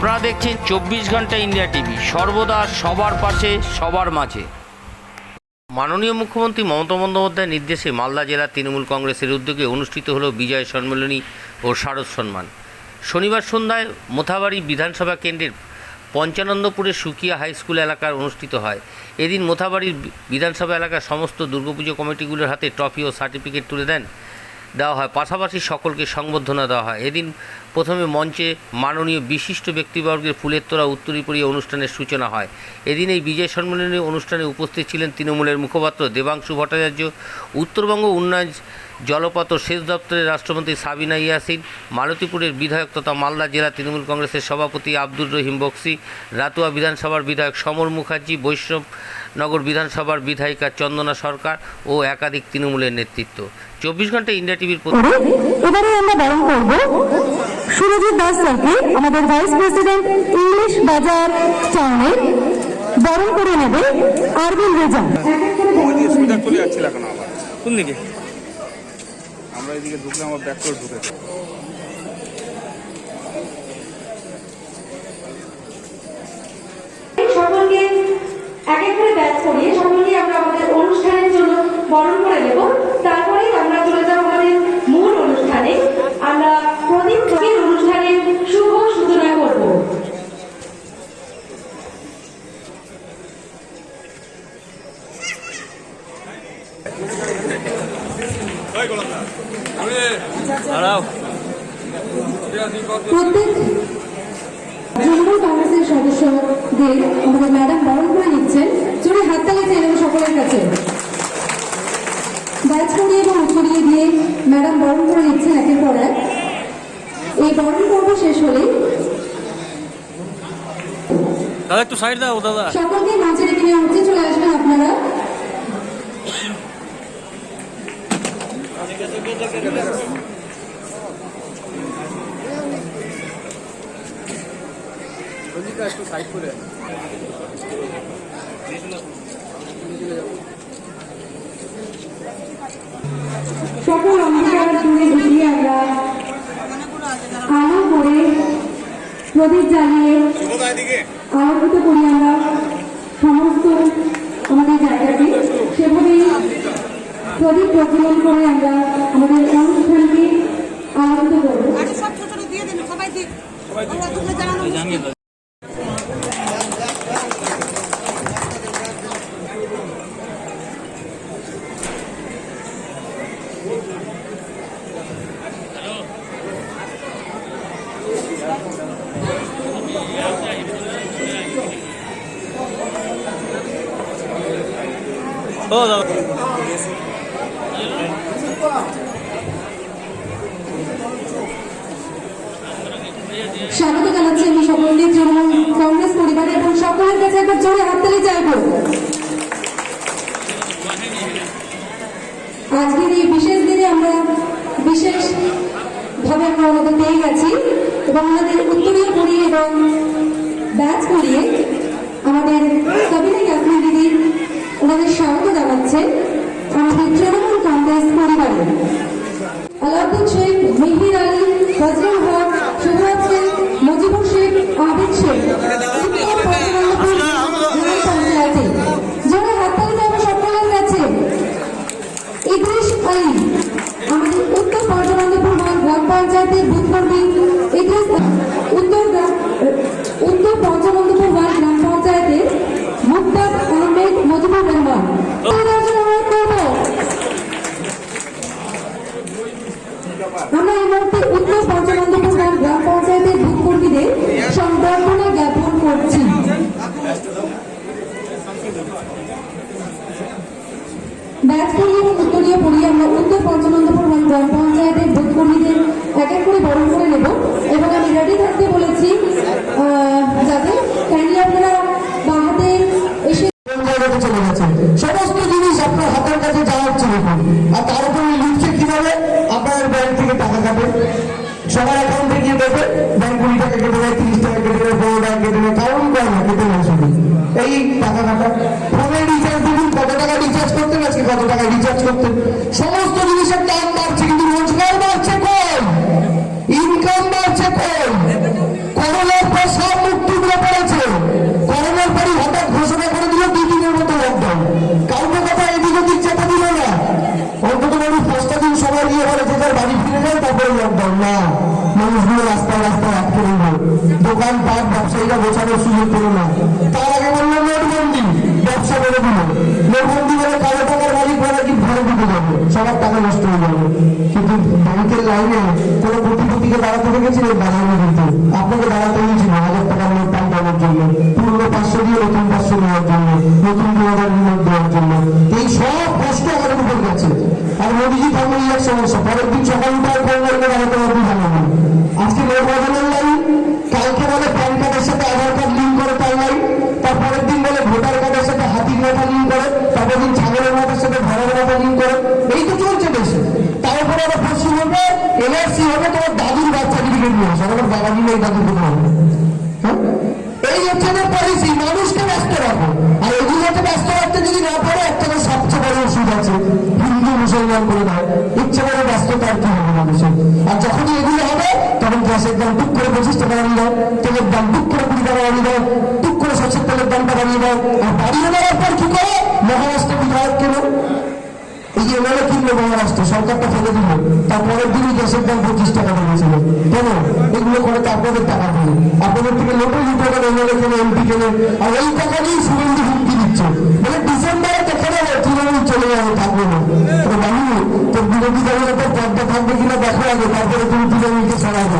আপনারা দেখছেন চব্বিশ ঘণ্টা ইন্ডিয়া টিভি। সর্বদা সবার পাশে, সবার মাঝে। মাননীয় মুখ্যমন্ত্রী মমতা বন্দ্যোপাধ্যায়ের নির্দেশে মালদা জেলা তৃণমূল কংগ্রেসের উদ্যোগে অনুষ্ঠিত হল বিজয় সম্মেলনী ও শারদ সম্মান। শনিবার সন্ধ্যায় মোথাবাড়ি বিধানসভা কেন্দ্রের পঞ্চানন্দপুরের সুকিয়া হাই স্কুল এলাকার অনুষ্ঠিত হয়। এদিন মোথাবাড়ির বিধানসভা এলাকার সমস্ত দুর্গাপুজো কমিটিগুলোর হাতে ট্রফি ও সার্টিফিকেট তুলে দেন, দেওয়া হয়। পাশাপাশি সকলকে সংবর্ধনা দেওয়া হয়। এদিন প্রথমে মঞ্চে মাননীয় বিশিষ্ট ব্যক্তিবর্গের ফুলের তোড়া উত্তরী পরিয়ে অনুষ্ঠানের সূচনা হয়। এদিন এই বিজয় সম্মেলনী অনুষ্ঠানে উপস্থিত ছিলেন তৃণমূলের মুখপাত্র দেবাংশু ভট্টাচার্য, উত্তরবঙ্গ উন্নয়ন জলপথ সেচ দপ্তরের রাষ্ট্রমন্ত্রী সাবিনা ইয়াসিন, মালতীপুরের বিধায়ক তথা মালদা জেলা তৃণমূল কংগ্রেসের সভাপতি আব্দুর রহিম বক্সি, রাতুয়া বিধানসভার বিধায়ক সমর মুখার্জি, বৈষ্ণবনগর বিধানসভার বিধায়িকা চন্দনা সরকার ও একাধিক তৃণমূলের নেতৃত্ব। চব্বিশ ঘণ্টা ইন্ডিয়া টিভির এবারে আমরা বরণ করব সুরজিৎ দাস স্যারকে আমাদের ভাইস প্রেসিডেন্ট ইংলিশ বাজার টাউনের বরণ করে নেবে আরবিন রেজা। ওই দিয়ে সুবিধা চলে যাচ্ছিল এখন আবার কোন দিকে আমরা এদিকে ঢুকলে আমার ব্যাক করে ঢুকেছে সকলকে এক এক করে ব্যাচ করিয়ে সকলকে আমরা আমাদের অনুষ্ঠানের জন্য বরণ করে নেব তারপরেই আমরা চলে যাব আমাদের মূল অনুষ্ঠানে আমরা প্রদীপ প্রদীপ অনুষ্ঠানের শুভ সূচনা করব দাঁড়াও প্রত্যেক তৃণমূল কংগ্রেসের সদস্যদের আমাদের ম্যাডাম বরণ করে নিচ্ছেন জোরে হাততালি চাই নেব সকলের কাছে ব্যাচ করিয়ে এবং উত্তরিয়ে দিয়ে ম্যাডাম বরণ করে নিচ্ছেন একের পর এক এই বরণ পর্ব শেষ হলেই দাদা, একটু সাইড দাও, দাদা। সকলকে মঞ্চে ডেকে নেওয়া হচ্ছে, চলে আসবেন আপনারা। সকল অন্ধকার দূরে ঘুরিয়ে আমরা আলো করে প্রদীপ জ্বালিয়ে আলোকিত করি আমরা সমস্ত আমাদের জায়গাকে সেভাবেই প্রদীপ প্রজ্বলন করে আমরা আমাদের অনুষ্ঠানকে আলোকিত করব আরে সব ছোট ছোট দিয়ে দিন সবাই দিক ওরা তোমরা জানানো জানিয়ে দাও ও দাদা স্বাগত জানাচ্ছি আমি সকলকে তৃণমূল কংগ্রেস পরিবারে এবং সকলের কাছে একবার জোরে হাততালি চাইব আজকের এই বিশেষ দিনে আমরা বিশেষ ভাবে আমরা ওনাদের পেয়ে গেছি এবং ওনাদের উত্তরীয় করিয়ে এবং ব্যাচ করিয়ে আমাদের কবিতা ইয়াসমিন দিদি ওনাদের স্বাগত জানাচ্ছে আমাদের তৃণমূল কংগ্রেস পরিবারে। আলাউদ্দিন শেখ, মিহির আলী, ফজলুল হক সুভাষ শেখ মুজিবুর শেখ, আবিদ শেখ। পঞ্চায়েতের বুথ কর্মী উত্তর উত্তর পঞ্চবন্ধপুর ওয়ার্ড গ্রাম পঞ্চায়েতের মুক্তার আহমেদ মুজিবুর রহমান। আমরা এই মুহূর্তে উত্তর পঞ্চবন্ধপুর গ্রাম গ্রাম পঞ্চায়েতের বুথ কর্মীদের সংবর্ধনা জ্ঞাপন করছি। ব্যাচ করিয়ে এবং উত্তরীয় পড়িয়ে আমরা উত্তর পঞ্চনন্দপুর গ্রাম পঞ্চায়েতের টাকা কাটে সবার অ্যাকাউন্টে গিয়ে দেখবে ব্যাংক কুড়ি টাকা কেটে দেয়, তিরিশ টাকা কেটে দেয় পনেরো টাকা কেটে দেবে কারণ করে না, কেটে নেয় শুধু। এই টাকা কাটা ফোনে রিচার্জ দেখুন কত টাকা রিচার্জ করতেন আজকে কত টাকা রিচার্জ করতেন সমস্ত জিনিসের দাম দোকান পাট ব্যবসায়ীরা গোছানোর সুযোগ পেল না তার আগে বলল, নোটবন্দি, ব্যবসা করে দিল। নোটবন্দি বলে কালো টাকার মালিক মানে কি ঘরে ঢুকে যাবে? সবার টাকা নষ্ট হয়ে যাবে। কিন্তু ব্যাংকের লাইনে কোনো কোটিপতিকে দাঁড়াতে দেখেছিলেন দাঁড়ানো কিন্তু আপনাকে দাঁড়াতে হয়েছিল হাজার টাকার নোট পাল্টানোর জন্য, পুরনো পাঁচশো দিয়ে নতুন পাঁচশো নেওয়ার জন্য, নতুন দু হাজার নোট দেওয়ার জন্য। এই সব কষ্ট আমাদের উপর গেছে। আর মোদীজি থাকলে এক সমস্যা। পরের দিন সকাল সার্টিফিকেট নিয়ে আসো বাবা হবে হ্যাঁ? এই আর এগুলোকে কি এগুলো হবে, তখন গ্যাসের দাম টুক করে পঁচিশ টাকা বাড়িয়ে তেলের দাম টুক করে কুড়ি টাকা বাড়িয়ে টুক করে সরষের তেলের দামটা বাড়িয়ে দেয় আর বাড়িয়ে দেওয়ার পর কি করে? মহারাষ্ট্র বিধায়ক কেন? এই যে এমএলএ কিনলো মহারাষ্ট্র সরকারটা ফেলে দিল। তারপরের দিনই গ্যাসের দাম পঁচিশ টাকা বেড়েছিল কেন? এগুলো করে তো আপনাদের টাকা দিয়ে। আপনাদের থেকে লুটে করে এমএলএ কেনে এমপি কেনে আর এই টাকা নিয়েই সুগন্ধি হুমকি দিচ্ছে মানে ডিসেম্বরে দেখে নেবে তৃণমূল চলে যাবে থাকবে না। তো বাবু তোর বিরোধী দলের ওপর পর্দা থাকবে কিনা, দেখো আগে, তারপরে তুমি তৃণমূলকে সরাবে।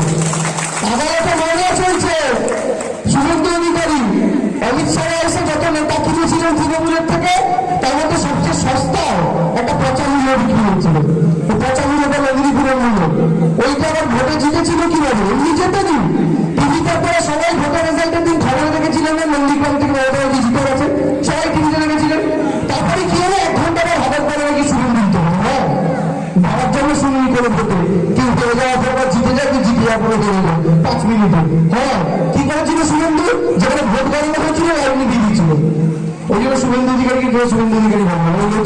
শুভেন্দু অধিকারীকে কেউ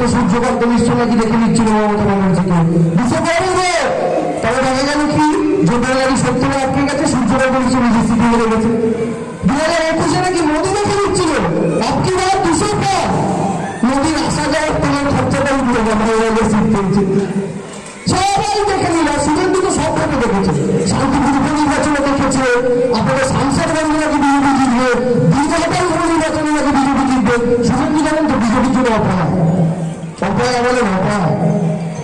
ষোলোতে সূর্যকান্ত মিশ্র নাকি দেখে নিচ্ছিল মমতা ব্যানার্জিকে? করে নেবে তবে দেখা গেল কি? গাড়ি সত্তরে আটকে গেছে, সূর্যকান্ত মিশ্র নিজের সিটি হয়ে গেছে। দু হাজার একুশে নাকি মোদী দেখে নিচ্ছিল? আপনি বার দুশো পর মোদীর আসা যাওয়ার তেলের খরচাটা উঠবে না মহিলাদের সিট পেয়েছে। সবাই দেখে নিল শুভেন্দু তো সব ভোটে দেখেছে। শান্তিপুর উপনির্বাচনে দেখেছে, আপনাদের সাংসদ বন্ধু নাকি বিজেপি জিতবে দীর্ঘাটাই উপনির্বাচনে নাকি বিজেপি জিতবে শুভেন্দু জানেন তো বিজেপির জন্য অপরাধ। অপরাধ বলেন অপরাধ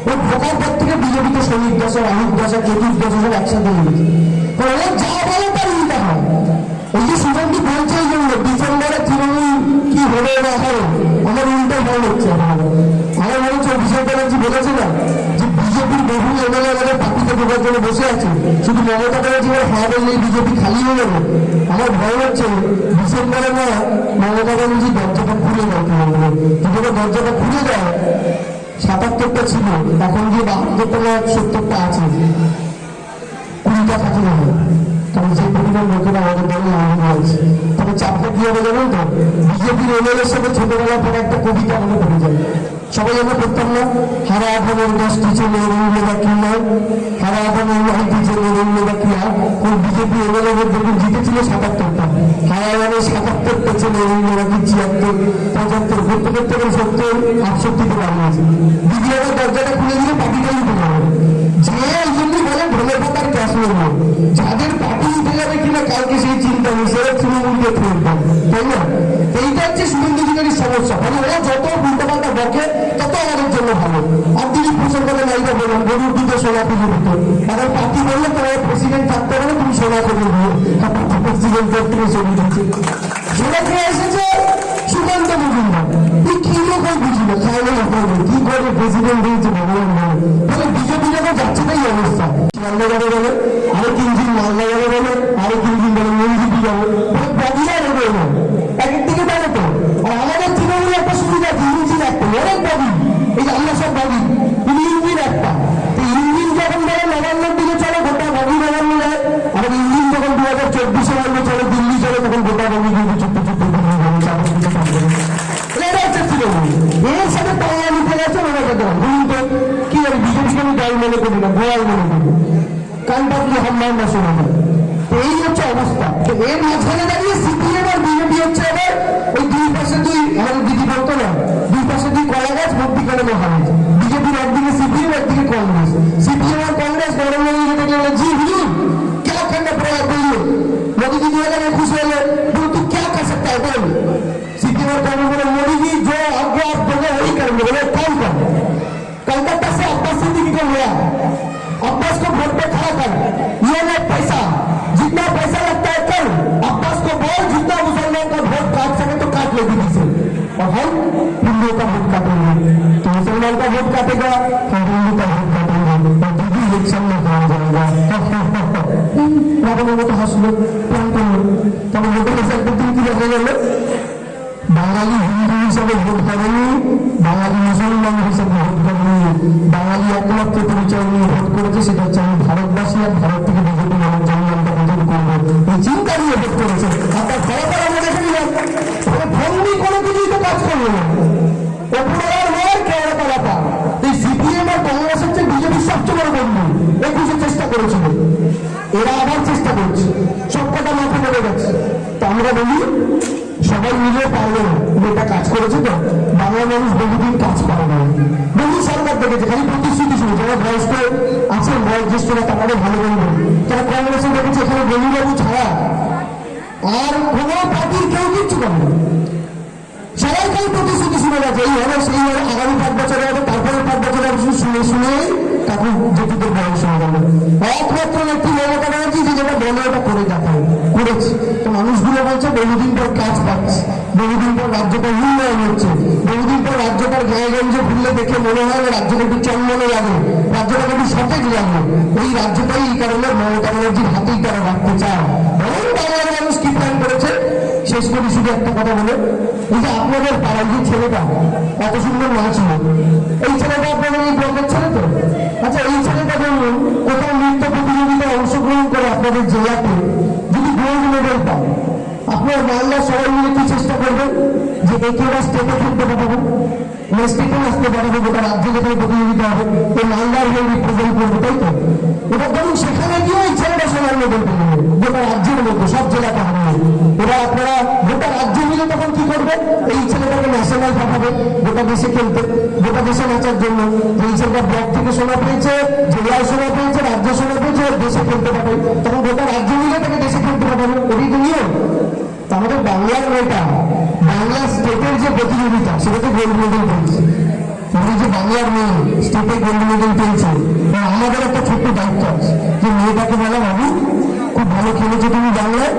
ওই ভোটার পর থেকে বিজেপিতে শনির দশা রাহুল দশা কেতুর দশা সব একসাথে মিলেছে কারণ ও যা বলে হয়। এই যে শুভেন্দু বলছে এই জন্য কি হবে না হবে হচ্ছে আমার মনে হচ্ছে। অভিষেক ব্যানার্জি বলেছে না বিজেপির বহু এমএলএ আমাদের পার্টিতে ঢোকার জন্য বসে আছে। শুধু মমতা ব্যানার্জি হ্যাঁ বললেই বিজেপি খালি হয়ে যাবে। আমার ভয় হচ্ছে ডিসেম্বরে না মমতা ব্যানার্জি দরজাটা খুলে দেয় তৃণমূলে যদি দরজাটা খুলে দেয়, সাতাত্তরটা ছিল। এখন যে বাহাত্তরটা না, সত্তরটা আছে। কুড়িটা থাকে না। কারণ যে পরিমাণ লোকেরা আমাদের দলে হয়েছে তবে চাপটা কি হবে জানেন তো? বিজেপির এমএলএর সাথে ছোটবেলার পরে একটা কবিতা মনে পড়ে যায়। সবাই আমরা করতাম না হারা আগুনের দশটি ছেলে নয় হারা আর বিজেপি দেখুন জিতেছিল সাতাত্তরটা। হারা আমাদের ছিয়াত্তর, পঁচাত্তর করতে করতে করে সত্তর, আটষট্টিতে দরজাটা খুলে দিলে পার্টিটাই উঠে যাবে। যে এই জন্যই বলে ঢোলে পাতার ক্যাশ নেব। যাদের পার্টি উঠে যাবে কিনা কালকে সেই চিন্তা নেই সেটা তৃণমূলকে ফেলবে তাই না? হচ্ছে সমস্যা মানে ওরা যত উল্টো পাল্টা বকে, তত আমাদের জন্য ভালো। আর তিনি প্রচার করে নাইটা বললাম গরুর দুধে সোনা পুজো হতো পার্টি বললে তোমার প্রেসিডেন্ট থাকতে পারে তুমি সোনা আর পার্টি প্রেসিডেন্ট সোনা ঘোড়াই মনে করি না ঘোড়াই মনে করি কানটা কি হাম্মার না শোনা হয় তো এই হচ্ছে অবস্থা। তো এর মাঝখানে দাঁড়িয়ে সিপিএম আর বিজেপি হচ্ছে আবার ওই দুই পাশে দুই মানে দিদি বলতো না দুই পাশে দুই কলা গাছ ভর্তি করে মহা মহারাজ বিজেপির একদিকে সিপিএম, একদিকে কংগ্রেস সিপিএম আর কংগ্রেস নরেন্দ্র মোদীকে দেখলে জি হুজুর, কেন খান্ডা প্রয়োগ করল মোদী দিদি এখানে খুশি হলে हो। गया अब्बास को घर पे खड़ा कर। ये लोग पैसा। जितना पैसा लगता है कर। अब्बास को बोल, जितना मुसलमान का घर काट सके तो काट लेगी किसी और हम हिंदू का वोट काटेंगे। तो मुसलमान का वोट काटेगा तो हिंदू का वोट काटेंगे। और दीदी इलेक्शन में कहा जाएगा बाबा को तो हंस लो प्राण करो तब वोटर ऐसा की लगेगा बांगाली हिंदू सब वोट करेंगे বাঙালি মুসলমান হিসাবে ভোট করেনি বাঙালি একমাত্র পরিচয় নিয়ে ভোট করেছে, সেটা হচ্ছে আমি ভারতবাসী আর ভারত থেকে বিজেপি নামের জনগণকে বিজেপি করব। এই চিন্তা নিয়ে ভোট করেছে। আমরা কোনো কিছুই তো কাজ করল না। ওপরার নয় কেওড়া সিপিএম আর কংগ্রেস হচ্ছে বিজেপির সবচেয়ে বড় বন্ধু। একুশে চেষ্টা করেছিল। এরা আবার চেষ্টা করছে। এটা কাজ করেছে তো, বাংলা মানুষ বহুদিন কাজ পারে না। বহু সরকার দেখেছে, খালি প্রতিশ্রুতি শুনে, যারা বয়স্ক আছেন বয়োজ্যেষ্ঠরা তাদের ভালো বলবেন যারা কংগ্রেসে দেখেছে, এখানে গণিবাবু ছাড়া আর কোনো পার্টির কেউ কিচ্ছু করে সবাই খালি প্রতিশ্রুতি শুনে গেছে এই হবে সেই হবে আগামী পাঁচ বছরে হবে তারপরে পাঁচ বছরে হবে শুনে শুনে তারপর যেটুকু বয়স হয়ে গেল একমাত্র নেত্রী মমতা ব্যানার্জি যে যেটা বলে ওটা করে দেখায়, করেছে। তো মানুষগুলো বলছে বহুদিন পর কাজ পাচ্ছে। বহুদিন পর রাজ্যটা উন্নয়ন হচ্ছে। বহুদিন পর রাজ্যটার গায়ে গঞ্জে ঘুরলে দেখে মনে হয় না রাজ্যটা একটু চন্মনে লাগে। রাজ্যটাকে একটু সতেজ লাগে। এই রাজ্যটাই এই কারণে মমতা ব্যানার্জির হাতেই তারা রাখতে চায়। বরং বাংলার মানুষ কি প্ল্যান করেছে? শেষ করি শুধু একটা কথা বলে। এই যে আপনাদের পাড়ার যে ছেলেটা এত সুন্দর নাচল এই ছেলেটা আপনাদের এই ব্লকের ছেলে তো? আচ্ছা এই ছেলেটা ধরুন কোথাও নৃত্য প্রতিযোগিতায় অংশগ্রহণ করে আপনাদের জেলাতে যদি গোল্ড মেডেল পায় আপনার বাংলার সবাই মিলে কি চেষ্টা করবেন যে ওরা স্টেটে খেলতে পাঠাবো স্টেটে আসতে পাঠাবো গোটা রাজ্যে যেখানে প্রতিযোগিতা হবে এই মালদার হয়ে রিপ্রেজেন্ট করব, তাই তো? এবার ধরুন সেখানে গিয়ে এই ছেলেটা মেডেল পেয়ে গোটা রাজ্যের মধ্যে সব জেলাতে হারিয়ে। এবার আপনারা গোটা রাজ্য মিলে তখন কি করবে? এই ছেলেটাকে ন্যাশনাল পাঠাবে, গোটা দেশে খেলতে, গোটা দেশে নাচার জন্য। এই ছেলেটা ব্লক থেকে সোনা পেয়েছে, জেলায় সোনা পেয়েছে, রাজ্য সোনা পেয়েছে, দেশে খেলতে পাঠাবে। তখন গোটা রাজ্য মিলে তাকে দেশে খেলতে পাঠাবে এটাই তো নিয়ম। তা আমাদের বাংলার মেয়েটা, বাংলা স্টেটের যে প্রতিযোগিতা, সেটাতে গোল্ড মেডেল পেয়েছে। আমি যে বাংলার মেয়ে স্টেটে গোল্ড মেডেল পেয়েছে। আমাদের একটা ছোট্ট দায়িত্ব আছে যে মেয়েটাকে বলা, বাবু, খুব ভালো খেলেছো তুমি বাংলায়।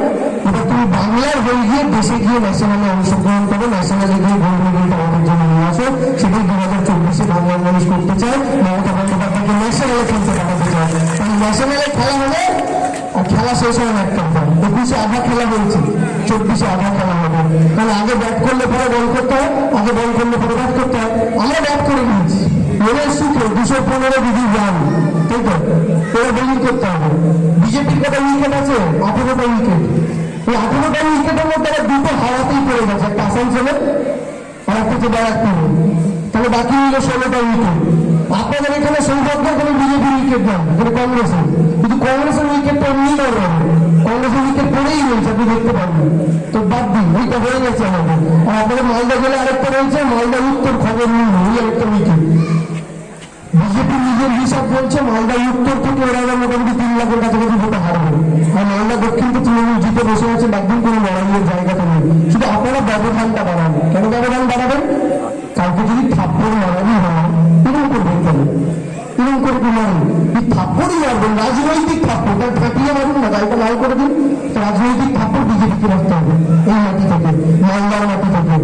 এবার তুমি বাংলার হয়ে গিয়ে দেশে গিয়ে ন্যাশনালে অংশগ্রহণ করো। ন্যাশনালে গিয়ে গোল্ড মেডেলটা আমাদের জন্য নিয়ে আসো। সেটাই দু হাজার চব্বিশে বাংলার মানুষ করতে চায়। মমতা বন্দ্যোপাধ্যায়কে ন্যাশনালে খেলতে পাঠাতে চায়। মানে ন্যাশনালে খেলা হলে খেলা শেষ হয় না একটা একুশে আধা খেলা হয়েছে। চব্বিশে আধা খেলা হবে। তাহলে আগে ব্যাট করলে পরে বল করতে হয়, আগে বল করলে পরে ব্যাট করতে হয়। আমরা ব্যাট করে নিয়েছি মনের সুখে দুশো পনেরো ডিগ্রি রান তাই তো? এবার বোলিং করতে হবে। বিজেপির কটা উইকেট আছে? আঠেরোটা উইকেট এই আঠেরোটা উইকেটের মধ্যে আবার দুটো হাওয়াতেই পড়ে গেছে, একটা আসানসোলে আর একটা হচ্ছে ব্যারাকপুরে। তাহলে বাকি হলো ষোলোটা উইকেট আপনাদের এখানে সৌভাগ্য কোনো বিজেপির উইকেট নেন এখানে কংগ্রেসের। কিন্তু কংগ্রেসের উইকেটটা এমনি বড় হবে পড়েই রয়েছে, আপনি দেখতে পাবেন তো বাদ দিন ওইটা হয়ে গেছে আমাদের। আর মালদা জেলা আরেকটা রয়েছে, মালদা উত্তর খবর নিন ওই আরেকটা বিজেপি নিজের হিসাব বলছে, মালদা উত্তর থেকে ওরা মোটামুটি তিন লাখের কাছাকাছি ভোটে হারবে। আর মালদা দক্ষিণ তো তৃণমূল জিতে বসে আছে একদিন কোনো লড়াইয়ের জায়গাটা নেই। শুধু আপনারা ব্যবধানটা বাড়ান। কেন ব্যবধান বাড়াবেন? কাউকে যদি থাপ্পড় মারানি রাজনৈতিক থাপ্পড়। তার মারুন না গাড়িটা লাল করে দিন। রাজনৈতিক থাপ্পড় বিজেপিকে রাখতে হবে? এই মাটি থেকে, মালদার মাটি থেকে।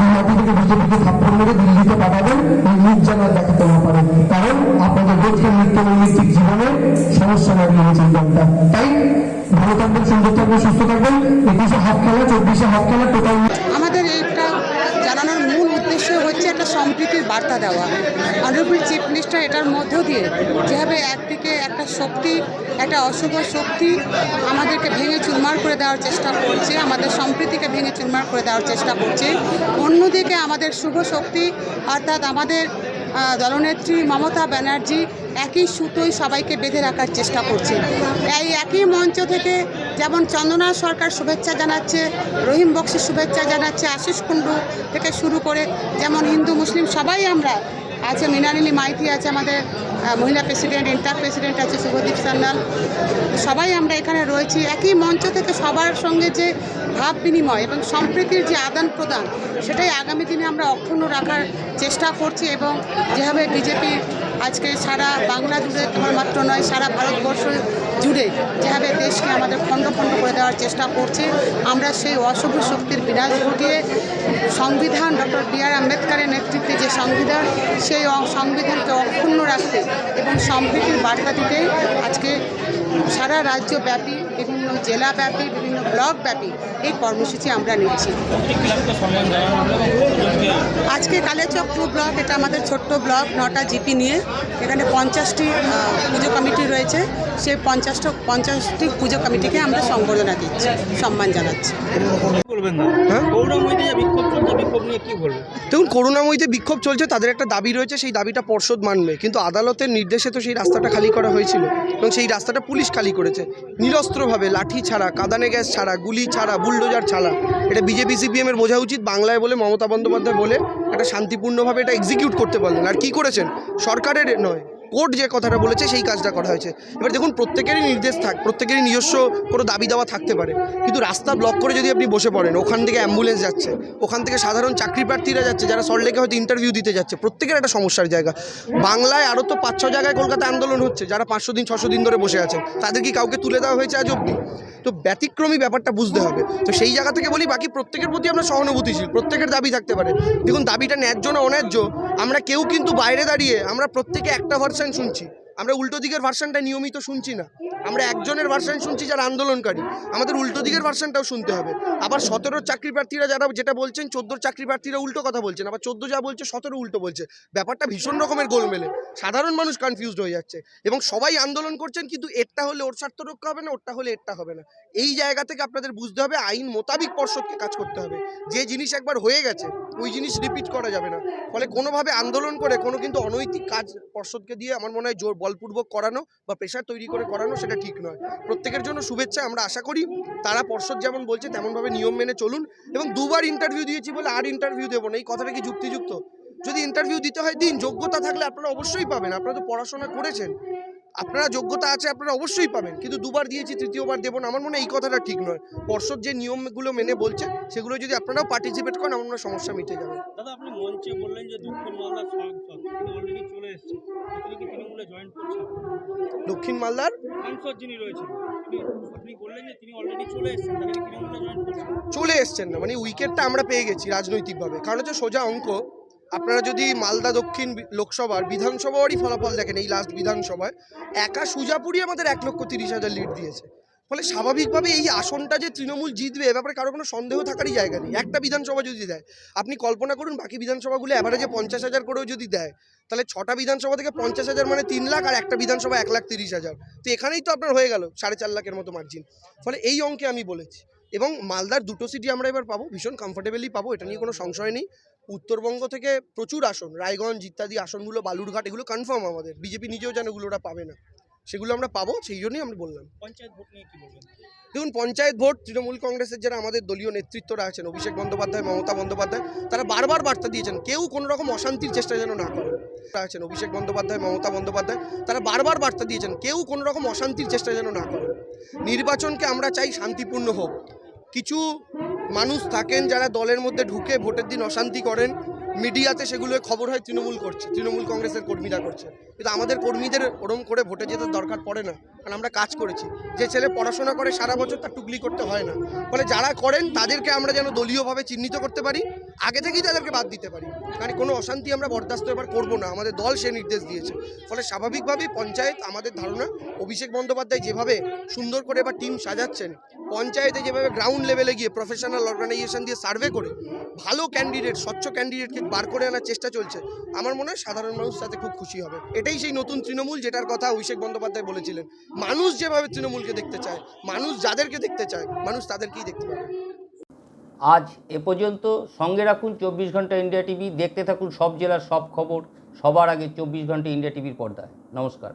এই মাটি থেকে বিজেপিকে থাপ্পড় মেরে দিল্লিতে পাঠাবেন, এই মুখ দেখাতে না পারে। কারণ আপনাদের রোজকে নিত্য নৈমিত্তিক জীবনে সমস্যা লাগিয়ে হয়েছে দলটা। তাই ভালো থাকবেন, সুন্দর থাকবেন, সুস্থ থাকবেন। একুশে হাফ খেলা, চব্বিশে হাফ খেলা টোটাল আমাদের এইটা জানানোর মূল উদ্দেশ্য হচ্ছে একটা সম্প্রীতির বার্তা দেওয়া। অনারেবল চিফ মিনিস্টার এটার মধ্য দিয়ে যেভাবে একদিকে একটা শক্তি, একটা অশুভ শক্তি আমাদেরকে ভেঙে চুরমার করে দেওয়ার চেষ্টা করছে, আমাদের সম্প্রীতিকে ভেঙে চুরমার করে দেওয়ার চেষ্টা করছে, অন্যদিকে আমাদের শুভ শক্তি অর্থাৎ আমাদের দলনেত্রী মমতা ব্যানার্জি একই সুতোই সবাইকে বেঁধে রাখার চেষ্টা করছে। এই একই মঞ্চ থেকে যেমন চন্দনা সরকার শুভেচ্ছা জানাচ্ছে, রহিম বক্সি শুভেচ্ছা জানাচ্ছে, আশিস কুণ্ডু থেকে শুরু করে যেমন হিন্দু, মুসলিম সবাই আমরা আছে, মৃণালিনী মাইতি আছে আমাদের মহিলা প্রেসিডেন্ট, ইন্টার প্রেসিডেন্ট আছে শুভদীপ সান্যাল, সবাই আমরা এখানে রয়েছি। একই মঞ্চ থেকে সবার সঙ্গে যে ভাব বিনিময় এবং সম্প্রীতির যে আদান প্রদান, সেটাই আগামী দিনে আমরা অক্ষুণ্ণ রাখার চেষ্টা করছি এবং যেভাবে বিজেপি আজকে সারা বাংলা জুড়ে তোমার কেবলমাত্র নয়, সারা ভারতবর্ষ জুড়ে যেভাবে দেশকে আমাদের খণ্ড খণ্ড করে দেওয়ার চেষ্টা করছে, আমরা সেই অশুভ শক্তির বিনাশ ঘটিয়ে সংবিধান ডক্টর বি আর আম্বেদকারের নেতৃত্বে যে সংবিধান, সেই সংবিধানকে অক্ষুণ্ণ রাখতে এবং সম্প্রীতির বার্তা দিতেই আজকে সারা রাজ্যব্যাপী জেলাব্যাপী, বিভিন্ন ব্লকব্যাপী এই কর্মসূচি আমরা নিচ্ছি। আজকে কালেচক টু ব্লক, এটা আমাদের ছোট্ট ব্লক, নটা জিপি নিয়ে। এখানে পঞ্চাশটি পুজো কমিটি রয়েছে। সেই পঞ্চাশটা, পঞ্চাশটি পুজো কমিটিকে আমরা সম্বর্ধনা দিচ্ছি, সম্মান জানাচ্ছি। না। হ্যাঁ? যে বিক্ষোভ চলছে বিক্ষোভ নিয়ে কি বলবেন? দেখুন করুণাময়ীতে বিক্ষোভ চলছে তাদের একটা দাবি রয়েছে সেই দাবিটা পর্ষদ মানবে। কিন্তু আদালতের নির্দেশে তো সেই রাস্তাটা খালি করা হয়েছিল এবং সেই রাস্তাটা পুলিশ খালি করেছে। নিরস্ত্রভাবে লাঠি ছাড়া কাদানে গ্যাস ছাড়া গুলি ছাড়া বুলডোজার ছাড়া। এটা বিজেপি সিপিএমের বোঝা উচিত বাংলায় বলে মমতা বন্দ্যোপাধ্যায় বলে একটা শান্তিপূর্ণভাবে এটা এক্সিকিউট করতে পারলেন। আর কি করেছেন? সরকারের নয় কোর্ট যে কথাটা বলেছে সেই কাজটা করা হয়েছে। এবার দেখুন, প্রত্যেকেরই নির্দেশ থাক, প্রত্যেকেরই নিজস্ব কোনো দাবি দাওয়া থাকতে পারে। কিন্তু রাস্তা ব্লক করে যদি আপনি বসে পড়েন, ওখান থেকে অ্যাম্বুলেন্স যাচ্ছে, ওখান থেকে সাধারণ চাকরি প্রার্থীরা যাচ্ছে, যারা সল্টলেকে হয়তো ইন্টারভিউ দিতে যাচ্ছে, প্রত্যেকের একটা সমস্যার জায়গা। বাংলায় আরও তো পাঁচ ছ জায়গায় কলকাতা আন্দোলন হচ্ছে, যারা পাঁচশো দিন, ছশো দিন ধরে বসে আছেন তাদের কি কাউকে তুলে দেওয়া হয়েছে আজ অব্দি তো ব্যতিক্রমী ব্যাপারটা বুঝতে হবে। তো সেই জায়গা থেকে বলি, বাকি প্রত্যেকের প্রতি আমরা সহানুভূতিশীল, প্রত্যেকের দাবি থাকতে পারে। দেখুন, দাবিটা ন্যায্য না অন্যায্য, আমরা কেউ কিন্তু বাইরে দাঁড়িয়ে, আমরা প্রত্যেকে একটা ভার্সন শুনছি। আমরা উল্টো দিকের ভার্সনটা নিয়মিত শুনছি না। আমরা একজনের ভার্সন শুনছি যারা আন্দোলনকারী। আমাদের উল্টো দিকের ভার্সনটাও শুনতে হবে। আবার সতেরোর চাকরি প্রার্থীরা যারা, যেটা বলছেন চোদ্দোর চাকরি প্রার্থীরা উল্টো কথা বলছেন, আবার চোদ্দ যা বলছে, সতেরো উল্টো বলছে। ব্যাপারটা ভীষণ রকমের গোলমেলে। সাধারণ মানুষ কনফিউজড হয়ে যাচ্ছে। এবং সবাই আন্দোলন করছেন, কিন্তু এরটা হলে ওর স্বার্থ রক্ষা হবে না, ওরটা হলে এরটা হবে না। এই জায়গা থেকে আপনাদের বুঝতে হবে আইন মোতাবিক পর্ষদকে কাজ করতে হবে। যে জিনিস একবার হয়ে গেছে, ওই জিনিস রিপিট করা যাবে না। ফলে কোনোভাবে আন্দোলন করে কোনো কিন্তু অনৈতিক কাজ পর্ষদকে দিয়ে আমার মনে হয় জোর বলপূর্বক করানো বা প্রেশার তৈরি করে করানো সেটা ঠিক নয়। প্রত্যেকের জন্য শুভেচ্ছা আমরা আশা করি, তারা পর্ষদ যেমন বলছে তেমনভাবে নিয়ম মেনে চলুন এবং দুবার ইন্টারভিউ দিয়েছি বলে আর ইন্টারভিউ দেবো না। এই কথাটা কি যুক্তিযুক্ত? যদি ইন্টারভিউ দিতে হয় দিন, যোগ্যতা থাকলে আপনারা অবশ্যই পাবেন। আপনারা তো পড়াশোনা করেছেন। আপনারা যোগ্যতা আছে আপনারা অবশ্যই পাবেন। কিন্তু দুবার দিয়েছি তৃতীয়বার দেবো না। আমার মনে এই কথাটা ঠিক নয়। পর্ষদ যে নিয়মগুলো মেনে বলছে সেগুলো যদি আপনারাও পার্টিসিপেট করেন আমার মনে সমস্যা মিটে যাবে। দাদা আপনি মঞ্চে বললেন যে দক্ষিণ মালদার অলরেডি চলে এসেছেন। কি তৃণমূলে জয়েন করছেন? দক্ষিণ মালদার? সাংসদ যিনি রয়েছেন চলে এসছেন না। মানে উইকেটটা আমরা পেয়ে গেছি রাজনৈতিকভাবে। কারণ হচ্ছে সোজা অঙ্ক। আপনারা যদি মালদা দক্ষিণ লোকসভার বিধানসভারই ফলাফল দেখেন, এই লাস্ট বিধানসভায়, একা সুজাপুরি আমাদের এক লক্ষ তিরিশ হাজার লিড দিয়েছে। ফলে স্বাভাবিকভাবে এই আসনটা যে তৃণমূল জিতবে, এ ব্যাপারে কারও কোনো সন্দেহ থাকারই জায়গা নেই। একটা বিধানসভা যদি দেয়, আপনি কল্পনা করুন, বাকি বিধানসভাগুলো অ্যাভারেজে পঞ্চাশ হাজার করেও যদি দেয়, তাহলে ছটা বিধানসভা থেকে পঞ্চাশ হাজার মানে তিন লাখ, আর একটা বিধানসভা এক লাখ তিরিশ হাজার। তো এখানেই তো আপনার হয়ে গেল, সাড়ে চার লাখের মতো মার্জিন ফলে এই অঙ্কে আমি বলেছি। এবং মালদার দুটো সিটি আমরা এবার পাবো, ভীষণ কমফোর্টেবলি পাবো, এটা নিয়ে কোনো সংশয় নেই। উত্তরবঙ্গ থেকে প্রচুর আসন রায়গঞ্জ ইত্যাদি আসনগুলো বালুরঘাট এগুলো কনফার্ম আমাদের। বিজেপি নিজেও জানে ওগুলো ওরা পাবে না। সেগুলো আমরা পাবো সেই জন্যই আমরা বললাম। পঞ্চায়েত ভোট নিয়ে কি বলবেন? দেখুন পঞ্চায়েত ভোট তৃণমূল কংগ্রেসের যারা আমাদের দলীয় নেতৃত্বরা আছেন অভিষেক বন্দ্যোপাধ্যায় মমতা বন্দ্যোপাধ্যায় তারা বারবার বার্তা দিয়েছেন কেউ কোনো রকম অশান্তির চেষ্টা যেন না তারা আছেন অভিষেক বন্দ্যোপাধ্যায় মমতা বন্দ্যোপাধ্যায় তারা বারবার বার্তা দিয়েছেন কেউ কোনো রকম অশান্তির চেষ্টা যেন না করেন নির্বাচনকে আমরা চাই শান্তিপূর্ণ হোক। কিছু মানুষ থাকেন যারা দলের মধ্যে ঢুকে ভোটের দিন অশান্তি করেন। মিডিয়াতে সেগুলো খবর হয়, তৃণমূল করছে, তৃণমূল কংগ্রেসের কর্মীরা করছে। কিন্তু আমাদের কর্মীদের ওরম করে ভোটে যেতে দরকার পড়ে না, কারণ আমরা কাজ করেছি। যে ছেলে পড়াশোনা করে সারা বছর তার টুকলি করতে হয় না। ফলে যারা করেন, তাদেরকে আমরা যেন দলীয়ভাবে চিহ্নিত করতে পারি, আগে থেকেই তাদেরকে বাদ দিতে পারি। কারণ কোনো অশান্তি আমরা বরদাস্ত এবার করব না, আমাদের দল সে নির্দেশ দিয়েছে। ফলে স্বাভাবিকভাবেই পঞ্চায়েত, আমাদের ধারণা, অভিষেক বন্দ্যোপাধ্যায় যেভাবে সুন্দর করে এবার টিম সাজাচ্ছেন, পঞ্চায়েতে যেভাবে গ্রাউন্ড লেভেলে গিয়ে প্রফেশনাল অর্গানাইজেশন দিয়ে সার্ভে করে, ভালো ক্যান্ডিডেট স্বচ্ছ ক্যান্ডিডেটকে বার করে আনার চেষ্টা চলছে। আমার মনে হয় সাধারণ মানুষ তাতে খুব খুশি হবে। এটাই সেই নতুন তৃণমূল যেটার কথা অভিষেক বন্দ্যোপাধ্যায় বলেছিলেন। মানুষ যেভাবে তৃণমূলকে দেখতে চায়, মানুষ যাদেরকে দেখতে চায়, মানুষ তাদেরকেই দেখতে পাবে। আজ এ পর্যন্ত সঙ্গে রাখুন চব্বিশ ঘণ্টা ইন্ডিয়া টিভি, দেখতে থাকুন সব জেলার সব খবর, সবার আগে চব্বিশ ঘণ্টা ইন্ডিয়া টিভির পর্দায়। নমস্কার।